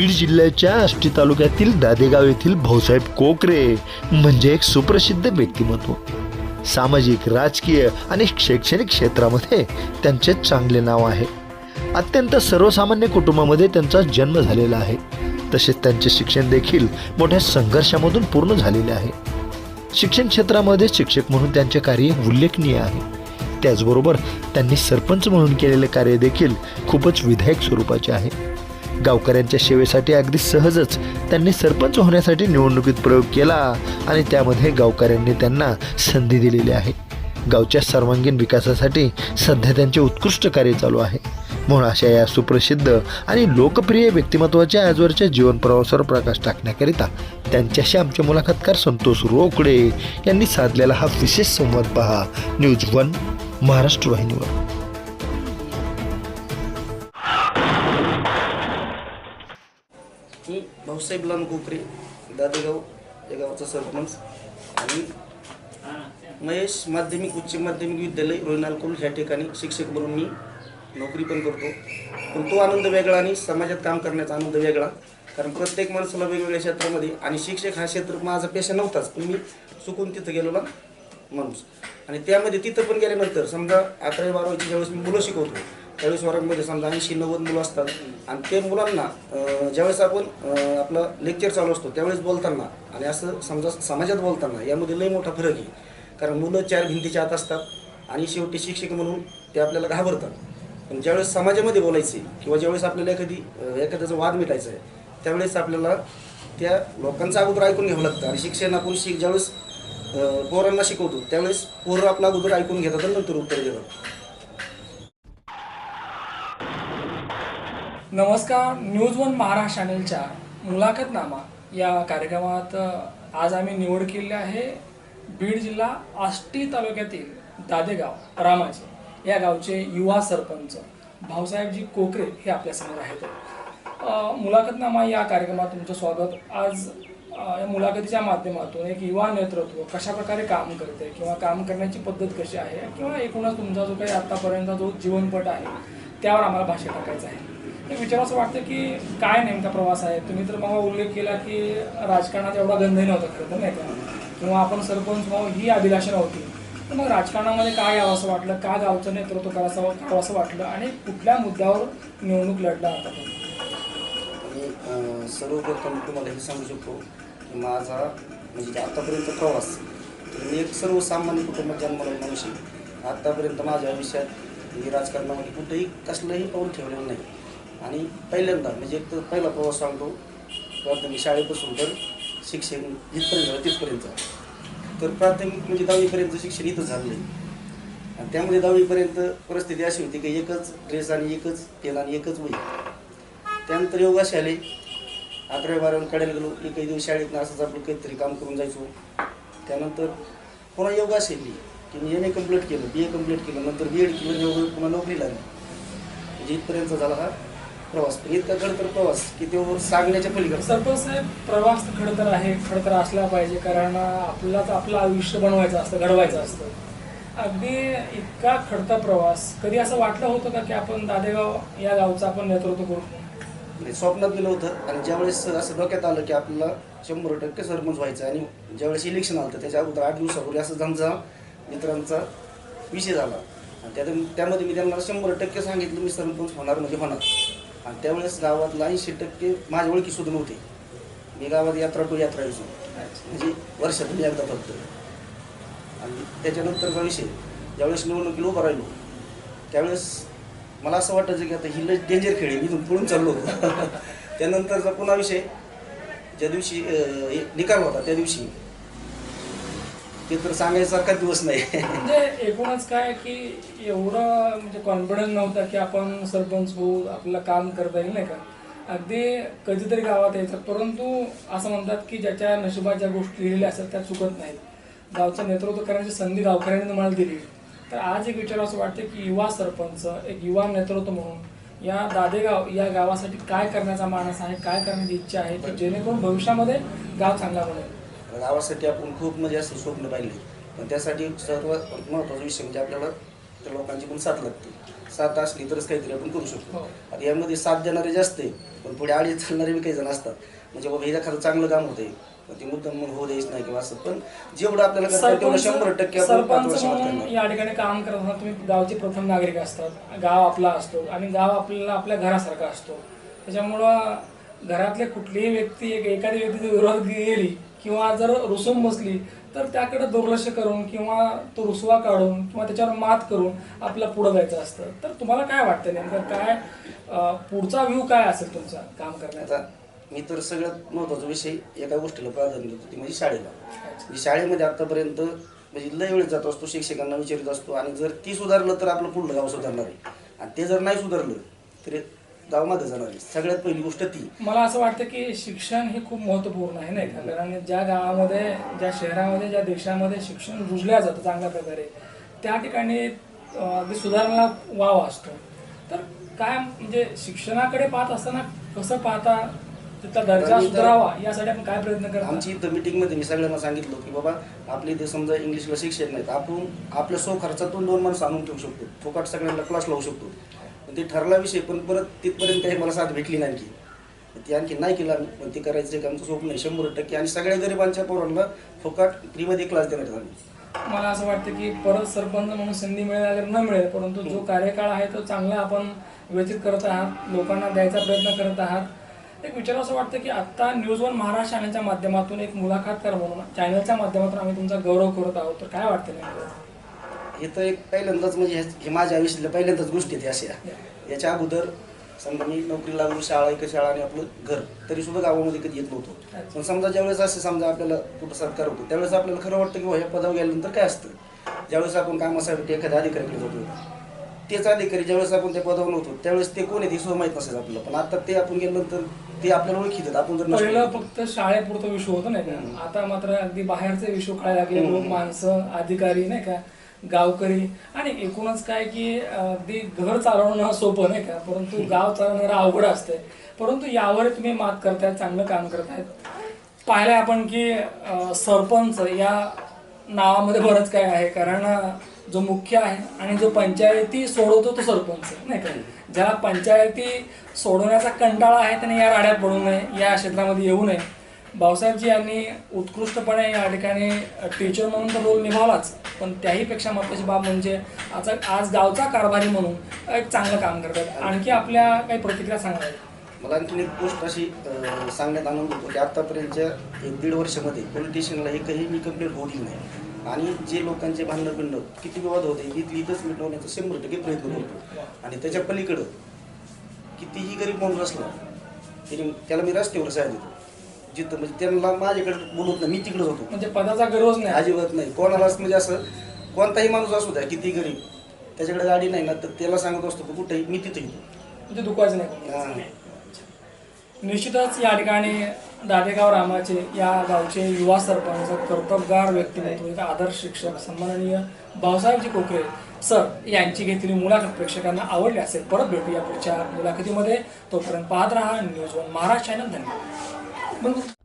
बीड जिल्ह्याच्या आष्टी तालुक्यातील दादेगाव येथील भाऊसाहेब कोकरे म्हणजे एक सुप्रसिद्ध व्यक्तिमत्व. सामाजिक राजकीय आणि शैक्षणिक क्षेत्रामध्ये त्यांचे चांगले नाव आहे. अत्यंत सर्वसामान्य कुटुंबामध्ये त्यांचा जन्म झालेला आहे. तसेच त्यांचे शिक्षण देखील मोठ्या संघर्षामधून पूर्ण झालेले आहे. शिक्षण क्षेत्रामध्ये शिक्षक म्हणून त्यांचे कार्य उल्लेखनीय आहे. त्याचबरोबर त्यांनी सरपंच म्हणून केलेले कार्य देखील खूपच विधायक स्वरूपाचे आहे. गावकऱ्यांच्या सेवेसाठी अगदी सहजच त्यांनी सरपंच होण्यासाठी निवडणुकीत प्रयोग केला आणि त्यामध्ये गावकऱ्यांनी त्यांना संधी दिलेली आहे. गावच्या सर्वांगीण विकासासाठी सध्या त्यांचे उत्कृष्ट कार्य चालू आहे. म्हणून अशा या सुप्रसिद्ध आणि लोकप्रिय व्यक्तिमत्वाच्या आजवरच्या जीवन प्रवासावर प्रकाश टाकण्याकरिता त्यांच्याशी आमचे मुलाखतकार संतोष रोकडे यांनी साधलेला हा विशेष संवाद पहा. न्यूज वन महाराष्ट्र वाहिनीवर. मी भाऊसाहेब लाल कोकरे दादेगाव या गावाचा सरपंच आणि महेश माध्यमिक उच्च माध्यमिक विद्यालय रोहिनालकुल ह्या ठिकाणी शिक्षक म्हणून मी नोकरी पण करतो. पण तो आनंद वेगळा आणि समाजात काम करण्याचा आनंद वेगळा. कारण प्रत्येक माणसाला वेगवेगळ्या क्षेत्रामध्ये आणि शिक्षक हा क्षेत्र माझा पेशा नव्हताच पण मी चुकून तिथं गेलेला माणूस आणि त्यामध्ये तिथं पण गेल्यानंतर समजा अकरावी बारावीची ज्यावेळेस मी मुलं शिकवतो त्यावेळेस वर्गामध्ये समजा ऐंशी नव्वद मुलं असतात. आणि ते मुलांना ज्यावेळेस आपण आपलं लेक्चर चालू असतो त्यावेळेस बोलताना आणि असं समजा समाजात बोलताना यामध्ये लई मोठा फरक आहे. कारण मुलं चार भिंतीच्या आत असतात आणि शेवटी शिक्षक म्हणून ते आपल्याला घाबरतात. पण ज्यावेळेस समाजामध्ये बोलायचे किंवा ज्यावेळेस आपल्याला एखादी एखाद्याचा वाद मिटायचा आहे त्यावेळेस आपल्याला त्या लोकांचा अगोदर ऐकून घ्यावं लागतं. आणि शिक्षण आपण शिक ज्यावेळेस पोरांना शिकवतो त्यावेळेस पोरं आपला अगोदर ऐकून घेतात आणि नंतर उत्तर देतात. नमस्कार न्यूज वन महाराष्ट्र चॅनलच्या मुलाखतनामा. या कार्यक्रमात आज आम्ही निवड केली आहे बीड जिल्हा आष्टी तालुक्यातील दादेगाव रामाचे या गावचे युवा सरपंच भाऊसाहेबजी कोकरे हे आपल्यासमोर आहेत. मुलाखतनामा या कार्यक्रमात तुमचं स्वागत. आज या मुलाखतीच्या माध्यमातून एक युवा नेतृत्व कशाप्रकारे काम करते किंवा काम करण्याची पद्धत कशी आहे किंवा एकूणच तुमचा जो काही आतापर्यंत जो जीवनपट आहे त्यावर आम्हाला भाष्य टाकायचं आहे. विचार असं वाटतं की काय नेमका प्रवास आहे? तुम्ही तर मग उल्लेख केला की राजकारणात एवढा गंधही नव्हता खरं तर नाही का? किंवा आपण सरपंच व्हावं ही अभिलाषा नव्हती. तर मग राजकारणामध्ये काय यावं असं वाटलं? का गावचं नेतृत्व करावं करावं असं वाटलं? आणि कुठल्या मुद्द्यावर निवडणूक लढला आता आणि सर्वप्रथम तुम्हाला हे सांगू शकतो की माझा म्हणजे आतापर्यंत प्रवास मी एक सर्वसामान्य कुटुंबात जन्मला मनुष्य आतापर्यंत आत्तापर्यंत माझ्या आयुष्यात मी राजकारणामध्ये कुठेही कसलंही पाऊल ठेवलेलं नाही. आणि पहिल्यांदा म्हणजे एक तर पहिला प्रवास सांगतो प्राथमिक शाळेपासून तर शिक्षण जिथपर्यंत झालं तिथपर्यंत. तर प्राथमिक म्हणजे दहावीपर्यंत शिक्षण इथंच झालं आहे आणि त्यामध्ये दहावीपर्यंत परिस्थिती अशी होती की एकच ड्रेस आणि एकच केला आणि एकच वही. त्यानंतर योग असे आले अकरावी बारावी काढायला गेलो एकही दिवस शाळेत असंच आपलं काहीतरी काम करून जायचो. त्यानंतर पुन्हा योग असे आली की मी एम ए कंप्लीट केलं बी ए कंप्लीट केलं नंतर बी एड केलं योग पुन्हा नोकरी लागली. म्हणजे इथपर्यंत झाला हा प्रवास इतका खडतर प्रवास की तो सांगण्याच्या पलीकडे सरपंच साहेब प्रवास तर खडं तर आहे खडं तर असला पाहिजे कारण तर आपलं आयुष्य बनवायचं असतं घडवायचं असतं. अगदी इतका खडता प्रवास. कधी असं वाटलं होतं का की आपण दादेगाव या गावचं आपण नेतृत्व करू? म्हणजे स्वप्नात गेलं होतं आणि ज्यावेळेस असं डोक्यात आलं की आपल्याला शंभर टक्के सरपंच व्हायचं आणि ज्यावेळेस इलेक्शन आलं होतं त्याच्या अगोदर आठ दिवसापूर्वी असं त्यांचा मित्रांचा विषय झाला. आणि त्यात त्यामध्ये मी त्यांना शंभर टक्के सांगितलं मी सरपंच होणार म्हणजे होणार. आणि त्यावेळेस गावातला ऐंशी टक्के माझ्या ओळखी सुद्धा नव्हते. मी गावात यात्रा टू यात्रा यायचो म्हणजे वर्षातून एकदा फक्त. आणि त्याच्यानंतरचा विषय ज्यावेळेस निवडणुकीला उभं राहिलो त्यावेळेस मला असं वाटायचं की आता ही लस डेंजर खेळ मी इथून पळून चाललो. होतो त्यानंतरचा पुन्हा विषय ज्या दिवशी निकाल होता त्या दिवशी ते तर सांगायसारखा दिवस नाही. म्हणजे एकूणच काय की एवढं म्हणजे कॉन्फिडन्स नव्हता की आपण सरपंच होऊ आपल्याला काम करता येईल नाही का? अगदी कधीतरी गावात यायचं. परंतु असं म्हणतात की ज्याच्या नशिबात ज्या गोष्टी लिहिलेल्या असतात त्या चुकत नाहीत. गावचं नेतृत्व करण्याची संधी गावकऱ्यांनी तुम्हाला दिली. तर आज एक विचार असं वाटतं की युवा सरपंच एक युवा नेतृत्व म्हणून या दादेगाव या गावासाठी काय करण्याचा मानस आहे काय करण्याची इच्छा आहे की जेणेकरून भविष्यामध्ये गाव चांगला बनेल? गावासाठी आपण खूप म्हणजे असं स्वप्न पाहिले. पण त्यासाठी सर्वात महत्त्वाचा विषय म्हणजे आपल्याला तर लोकांची पण साथ लागते. साथ असली तरच काहीतरी आपण करू शकतो. हो. आता यामध्ये साथ देणारे जास्त आहे पण पुढे आडी चालणारे बी काही जण असतात. म्हणजे बाबा हे एखादं चांगलं काम होतंय पण ते मुद्दाम मग होऊ द्यायच नाही किंवा असं. पण जेवढं आपल्याला करता येईल तेवढं शंभर टक्के या ठिकाणी काम करत असताना तुम्ही गावचे प्रथम नागरिक असतात गाव आपला असतो आणि गाव आपल्याला आपल्या घरासारखा असतो. त्याच्यामुळं घरातले कुठलीही व्यक्ती एक एखादी व्यक्ती जर विरोधात गेली किंवा जर रुसून बसली तर त्याकडे दुर्लक्ष करून किंवा तो रुसवा काढून किंवा त्याच्यावर मात करून आपल्याला पुढं जायचं असतं. तर तुम्हाला काय वाटतं नेमकं? काय पुढचा व्ह्यू काय असेल तुमचा काम करण्याचा? मी तर सगळ्यात महत्त्वाचा विषय एका गोष्टीला प्राधान्य देतो ती म्हणजे शाळेला. म्हणजे शाळेमध्ये आतापर्यंत म्हणजे लय वेळेस जात असतो शिक्षकांना विचारित असतो आणि जर ती सुधारलं तर आपलं पुढलं गाव सुधारणार आहे. आणि ते जर नाही सुधारलं तर गाव मागे जाणार. सगळ्यात पहिली गोष्ट ती. मला असं वाटतं की शिक्षण हे खूप महत्त्वपूर्ण आहे नाही का? कारण ज्या गावामध्ये ज्या शहरामध्ये ज्या देशामध्ये शिक्षण रुजल्या जातं चांगल्या प्रकारे त्या ठिकाणी अगदी सुधारणा वाव असतो. तर काय म्हणजे शिक्षणाकडे पाहत असताना कसं पाहता तिथला दर्जा सुधारावा यासाठी आपण काय प्रयत्न करतो? आमची इथं मिटिंगमध्ये मी सगळ्यांना सांगितलं की बाबा आपल्या इथे समजा इंग्लिशला शिक्षक नाहीत आपण आपल्या सो खर्चातून दोन माणसं आणून ठेवू शकतो. फुकट सगळ्यांना क्लास लावू शकतो. पण ते ठरला विषय पण परत तिथपर्यंत काही मला साथ भेटली नाही आणखी. ती आणखी नाही केलं आम्ही पण ते करायचं एक आमचं स्वप्न आहे शंभर टक्के. आणि सगळ्या गरिबांच्या पोरांना फुकट फ्रीमध्ये क्लास देणार आम्ही मला असं वाटतं की परत सरपंच म्हणून संधी मिळेल अगर न मिळेल परंतु जो कार्यकाळ आहे तो चांगला आपण व्यतीत करत आहात लोकांना द्यायचा प्रयत्न करत आहात. एक विचार असं वाटतं की आत्ता न्यूज वन महाराष्ट्र चॅनलच्या माध्यमातून एक मुलाखतकार म्हणून चॅनलच्या माध्यमातून आम्ही तुमचा गौरव करत आहोत. तर काय वाटतं नेमकं? हे तर एक पहिल्यांदाच म्हणजे हे- माझ्या आयुष्यातल्या पहिल्यांदाच गोष्टी आहेत अशा. याच्या अगोदर समजा मी नोकरी लागून शाळा एक शाळा आणि आपलं घर तरी सुद्धा गावामध्ये कधी येत नव्हतो. पण समजा ज्यावेळेस असं समजा आपल्याला कुठं सरकार होतं त्यावेळेस आपल्याला खरं वाटतं की ह्या पदावर गेल्यानंतर काय असतं? ज्यावेळेस आपण कामासाठी एखाद्या अधिकाऱ्याकडे जातो तेच अधिकारी ज्यावेळेस आपण त्या पदावर नव्हतो त्यावेळेस ते कोण आहे ते सुद्धा माहीत नसायचं आपल्याला. पण आता ते आपण गेल्यानंतर ते आपल्याला ओळखीतात आपण जर नसलो- पहिलं फक्त शाळेपुरतं विषय होतं नाही का? आता मात्र अगदी बाहेरचे विषय कळायला लागले माणसं अधिकारी नाही का? गावकरी. आणि एकूणच काय की अगदी घर चालवणं सोपं नाही का? परंतु गाव चालवणं अवघड असतंय. परंतु यावर तुम्ही मात करतायत चांगलं काम करतायत. पाहिलं आपण की सरपंच या नावामध्ये बरंच काय आहे. कारण जो मुख्य आहे आणि जो पंचायती सोडवतो तो सरपंच नाही का? ज्याला पंचायती सोडवण्याचा कंटाळा आहे त्याने या राड्यात पडू नये या क्षेत्रामध्ये येऊ नये. भाऊसाहेबजी यांनी उत्कृष्टपणे या ठिकाणी टीचर म्हणून तर रोल निभावलाच पण त्याहीपेक्षा महत्त्वाची बाब म्हणजे आज आज गावचा कारभारी म्हणून एक चांगलं काम करतात. आणखी आपल्या काही प्रतिक्रिया सांगाव्या मला आणखी एक गोष्ट अशी सांगण्यात आनंद होतो की आत्तापर्यंतच्या एक दीड वर्षामध्ये पोलीस एकही मी कंप्लेंट होती नाही. आणि जे लोकांचे भांडणं बिंडणं किती विवाद होते इथली इथंच मिटवण्याचा शंभर टक्के प्रयत्न करतो आणि त्याच्या पलीकडं कितीही गरीब माणूस असला तरी त्याला मी रस्त्यावर साहेब देतो. जिथं म्हणजे त्यांना माझ्याकडे बोलत नाही मी तिकडे होतो. म्हणजे पदाचा गरज नाही. अजिबात नाही. कोणालाच म्हणजे असं कोणताही माणूस असू द्या किती गरीब त्याच्याकडे गाडी नाही ना तर त्याला सांगत असतो की कुठेही मी तिथे येतो. म्हणजे दुखायचं नाही. निश्चितच या ठिकाणी दादेगाव रामाचे या गावचे युवा सरपंच कर्तबगार व्यक्तिमत्व एक आदर्श शिक्षक सन्माननीय भाऊसाहेबजी कोकरे सर यांची घेतलेली मुलाखत प्रेक्षकांना आवडली असेल परत भेटूया पुढच्या मुलाखतीमध्ये. तोपर्यंत पाहत राहा न्यूज वन महाराष्ट्र चॅनल धन्यवाद. Vamos